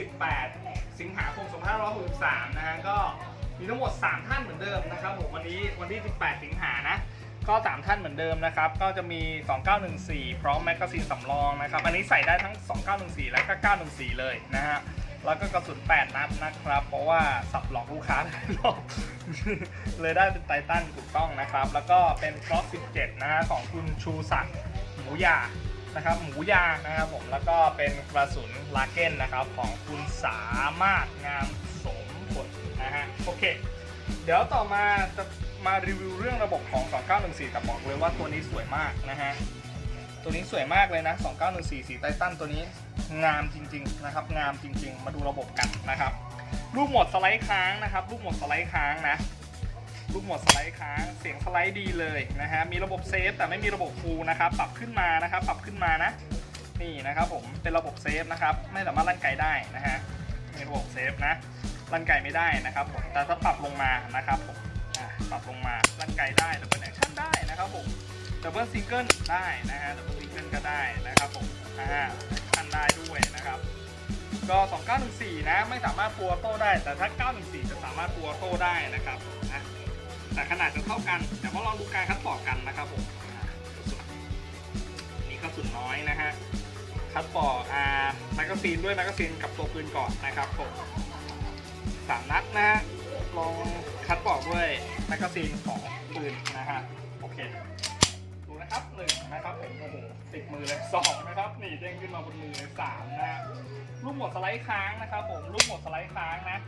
18 สิงหาคม 2563 นะฮะก็มีทั้งหมด 3 ท่านเหมือนเดิมนะครับผมวันนี้วันที่ 18 สิงหานะก็ 3 ท่านเหมือนเดิมนะครับ ก็จะมี 2914 พร้อมแมกกาซีนสำรองนะครับ อันนี้ใส่ได้ทั้ง 2914 และก็ 914 เลยนะฮะแล้วก็กระสุน 8 นัดนะครับ เพราะว่าสับหลอกลูกค้าหลายรอบเลยได้เป็นไททันถูกต้องนะครับ แล้วก็เป็นกรอบ17 นะฮะของคุณชูศักดิ์หมูยา นะครับหมูยางนะครับผมแล้วก็เป็นกระสุนลาเก้นนะครับของคุณสามารถงามสมผลนะฮะโอเค เดี๋ยวต่อมาจะมารีวิวเรื่องระบบของ 2914แต่บอกเลยว่าตัวนี้สวยมากนะฮะตัวนี้สวยมากเลยนะ 2914สีไททันตัวนี้งามจริงๆนะครับงามจริง ๆ มาดูระบบกันนะครับรูปหมดสไลด์ค้างนะครับรูปหมดสไลด์ค้างนะ รูปโหมดสไลด์ค้างเสียงสไลด์ดีเลยนะฮะมีระบบเซฟแต่ไม่มีระบบฟูลนะครับปรับขึ้นมานะครับปรับขึ้นมานะนี่นะครับผมเป็นระบบเซฟนะครับไม่สามารถลั่นไกลได้นะฮะมีระบบเซฟนะลั่นไกลไม่ได้นะครับผมแต่ถ้าปรับลงมานะครับผมปรับลงมาลั่นไกลได้ดับเบิลแอคชั่นได้นะครับผมดับเบิลซิงเกิลได้นะฮะดับเบิลซิงเกิลก็ได้นะครับผมอ่าทันได้ด้วยนะครับก็ 2914 นะ ไม่สามารถปัวโต้ได้ แต่ถ้า 914 จะสามารถปัวโต้ได้นะครับนะ แต่ขนาดจะเท่ากัน แต่ว่าลองดูการคัดต่อกันนะครับผมนี่กระสุนน้อยนะฮะคัดต่ออ่าแมกกาซีนด้วยแมกกาซีนกับตัวปืนก่อนนะครับผมสามนัดนะฮะลองคัดต่อด้วยแมกกาซีนของปืนนะฮะโอเค นะครับหนึ่งนะครับผมโอ้โหติดมือเลยสองนะครับหนีเด้งขึ้นมาบนมือเลยสามนะฮะลูกหมดสไลด์ค้างนะครับ ผมลูกหมดสไลด์ค้างนะ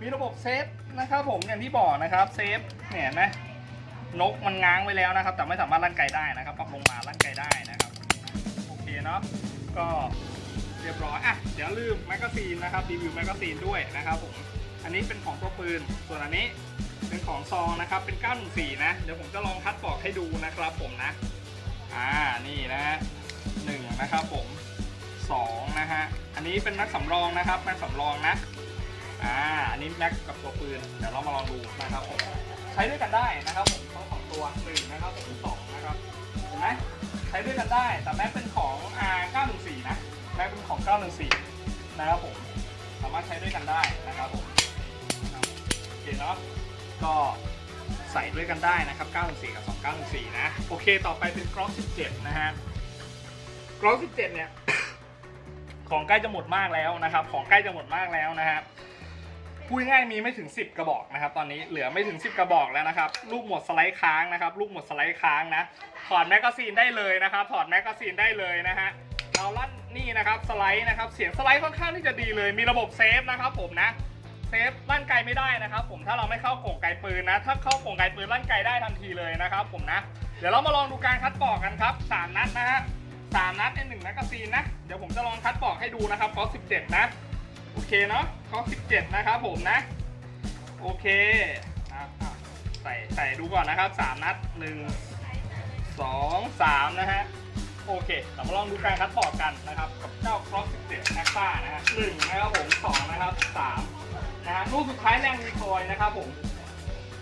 มีระบบเซฟนะครับผมอย่างที่บอกนะครับเซฟเนี่ยเห็นไหมนกมันง้างไว้แล้วนะครับ แต่ไม่สามารถลั่นไกลได้นะครับ ปรับลงมาลั่นไกลได้นะครับโอเคเนาะก็เรียบร้อยอะเดี๋ยวลืมแมกกาซีนนะครับรีวิวแมกกาซีนด้วยนะครับผมอันนี้เป็นของตัวปืนส่วนอันนี้เป็นของซองนะครับเป็น 914 นะ เดี๋ยวผมจะลองคัดปอกให้ดูนะครับผมนะ อ่านี่นะฮะหนึ่งนะครับผมสองนะฮะอันนี้เป็นแม็กสำรองนะครับแม็กสำรองนะอ่าอันนี้แม็กกับตัวปืนเดี๋ยวเรามาลองดูนะครับผมใช้ด้วยกันได้นะครับผมทั้งสองตัวหนึ่งนะครับผมสองนะครับเห็นไหมใช้ด้วยกันได้ แต่แม็กเป็นของ R 914 นะแม็กเป็นของ 914 นะครับผมสามารถใช้ด้วยกันได้นะครับผมโอเคเนาะก็ ใส่ด้วยกันได้นะครับ 914 กับ 2914 นะ โอเค ต่อไปเป็นกล้อง17 นะฮะกล้อง17 เนี่ย ของใกล้จะหมดมากแล้วนะครับ ของใกล้จะหมดมากแล้วนะฮะพูดง่ายมีไม่ถึง 10 กระบอกนะครับ ตอนนี้เหลือไม่ถึง 10 กระบอกแล้วนะครับ ลูกหมดสไลด์ค้างนะครับ ลูกหมดสไลด์ค้างนะ ถอดแมกกาซีนได้เลยนะครับ ถอดแมกกาซีนได้เลยนะฮะเราลั่นนี่นะครับ สไลด์นะครับ เสียงสไลด์ค่อนข้างที่จะดีเลย มีระบบเซฟนะครับผมนะ เซฟลั่นไกลไม่ได้นะครับผมถ้าเราไม่เข้าโก่งไกลปืนนะ ถ้าเข้าโก่งไกลปืนลั่นไกลได้ทันทีเลยนะครับผมนะ เดี๋ยวเรามาลองดูการคัดปอกกันครับสามนัดนะฮะสามนัดในหนึ่งแมกกาซีนนะ เดี๋ยวผมจะลองคัดปอกให้ดูนะครับข้อ17นะ โอเคเนาะข้อ17นะครับผมนะ โอเคอะใส่ใส่ดูก่อนนะครับสามนัดหนึ่งสองสามนะฮะ โอเค เรามาลองดูการคัดปอกกันนะครับ กับเจ้า Cross 17 a c t a นะฮะหนึ่งนะครับผมสองนะครับสาม นะฮะลูกสุดท้ายแรงรีคอยนะครับผม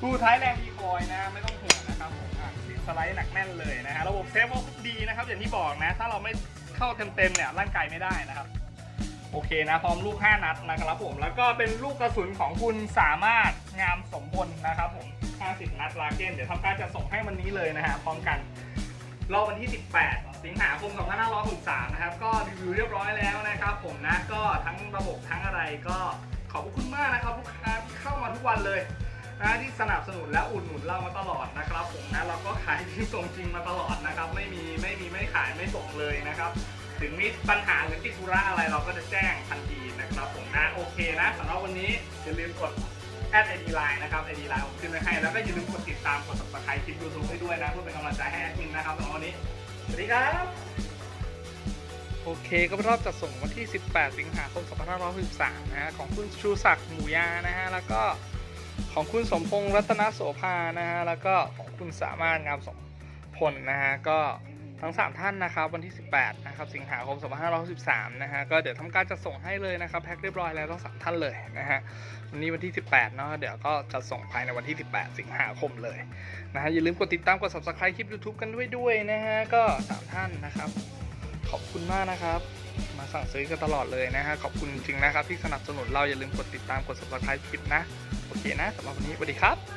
ลูกสุดท้ายแรงรีคอยนะไม่ต้องห่วงนะครับผมอะเสียงสไลด์หนักแน่นเลยนะฮะระบบเซฟก็ดีนะครับอย่างที่บอกนะ ถ้าเราไม่เข้าเต็มๆเนี่ยร่างกายไม่ได้นะครับ โอเคนะพร้อมลูก 5 นัดนะครับผมแล้วก็เป็นลูกกระสุนของคุณสามารถงามสมพลนะครับผม 50 นัดลาเกนเดี๋ยวทำการจะส่งให้วันนี้เลยนะฮะพร้อมกันรอบวันที่ 18 สิงหาคม2563 นะครับ ก็รีวิวเรียบร้อยแล้วนะครับผมนะ ก็ทั้งระบบทั้งอะไรก็ ขอบคุณมากนะครับลูกค้าที่เข้ามาทุกวันเลยนะที่สนับสนุนและอุดหนุนเรามาตลอดนะครับ ผมนะเราก็ขายที่ส่งจริงมาตลอดนะครับ ไม่มีไม่มีไม่ขายไม่ส่งเลยนะครับ ถึงมีปัญหาหรือติดธุระอะไรเราก็จะแจ้งทันทีนะครับ ผมนะโอเคนะสำหรับวันนี้อย่าลืมกดแอดไอดีไลน์นะครับไอดีไลน์ผมขึ้นไว้ให้แล้วก็อย่าลืมกดติดตามกด subscribe คลิปยูทูบให้ด้วยนะเพื่อเป็นกำลังใจให้แอดมินนะครับสำหรับวันนี้สวัสดีครับ โอเคก็เป็นรอบจัดส่งวันที่ 18 สิงหาคม 2563 นะฮะของคุณชูศักดิ์หมูยานะฮะแล้วก็ของคุณสมพงษ์รัตนโสภานะฮะแล้วก็ของคุณสามารถงามสมพลนะฮะก็ทั้ง 3 ท่านนะครับวันที่ 18 นะครับสิงหาคม 2563 นะฮะก็เดี๋ยวทำการจัดส่งให้เลยนะครับแพ็คเรียบร้อยแล้วทั้ง3ท่านเลยนะฮะวันนี้วันที่ 18 เนาะเดี๋ยวก็จะส่งภายในวันที่ 18 สิงหาคมเลยนะฮะอย่าลืมกดติดตามกด subscribe คลิป YouTube กันด้วยด้วยนะฮะก็ 3 ท่านนะครับ ขอบคุณมากนะครับ มาสั่งซื้อกันตลอดเลยนะฮะขอบคุณจริงๆนะครับที่สนับสนุนเราอย่าลืมกดติดตามกด subscribe คลิปนะ โอเคนะสำหรับวันนี้สวัสดีครับ